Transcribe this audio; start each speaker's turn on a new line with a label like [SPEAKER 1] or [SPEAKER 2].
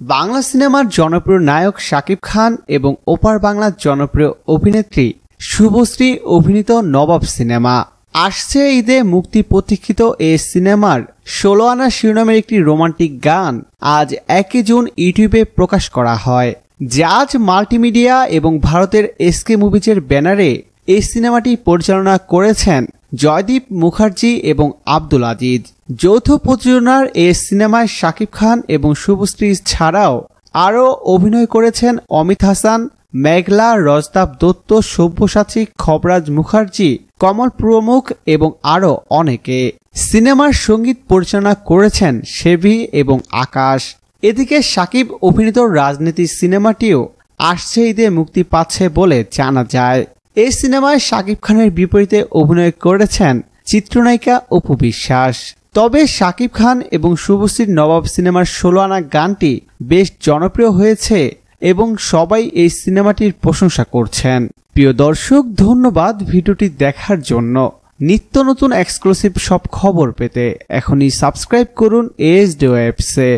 [SPEAKER 1] বাংলা সিনেমার জনপ্রিয় নায়ক শাকিব খান এবং ওপার বাংলার জনপ্রিয় অভিনেত্রী শুভশ্রী অভিনীত নবাব সিনেমা। আসছে ঈদে মুক্তি প্রতীক্ষিত এই সিনেমার ষোলো আনা শিরোনামের একটি রোমান্টিক গান আজ একই জুন ইউটিউবে প্রকাশ করা হয়। জাজ মাল্টিমিডিয়া এবং ভারতের এসকে মুভিজের ব্যানারে এই সিনেমাটি পরিচালনা করেছেন জয়দীপ মুখার্জি এবং আব্দুল আজিজ। যৌথ প্রযোজনার এই সিনেমায় শাকিব খান এবং শুভশ্রী ছাড়াও আরও অভিনয় করেছেন অমিত হাসান, মেঘলা রজতাব দত্ত, সব্যসাচী খবরাজ মুখার্জি, কমল প্রমুখ এবং আরও অনেকে। সিনেমার সংগীত পরিচালনা করেছেন সেভি এবং আকাশ। এদিকে সাকিব অভিনীত রাজনীতি সিনেমাটিও আসছে ঈদে মুক্তি পাচ্ছে বলে জানা যায়। এই সিনেমায় শাকিব খানের বিপরীতে অভিনয় করেছেন চিত্রনায়িকা অপু বিশ্বাস। তবে শাকিব খান এবং শুভশ্রীর নবাব সিনেমার ষোলো আনা গানটি বেশ জনপ্রিয় হয়েছে এবং সবাই এই সিনেমাটির প্রশংসা করছেন। প্রিয় দর্শক, ধন্যবাদ ভিডিওটি দেখার জন্য। নিত্য নতুন এক্সক্লুসিভ সব খবর পেতে এখনই সাবস্ক্রাইব করুন এস ডি ওয়েবসে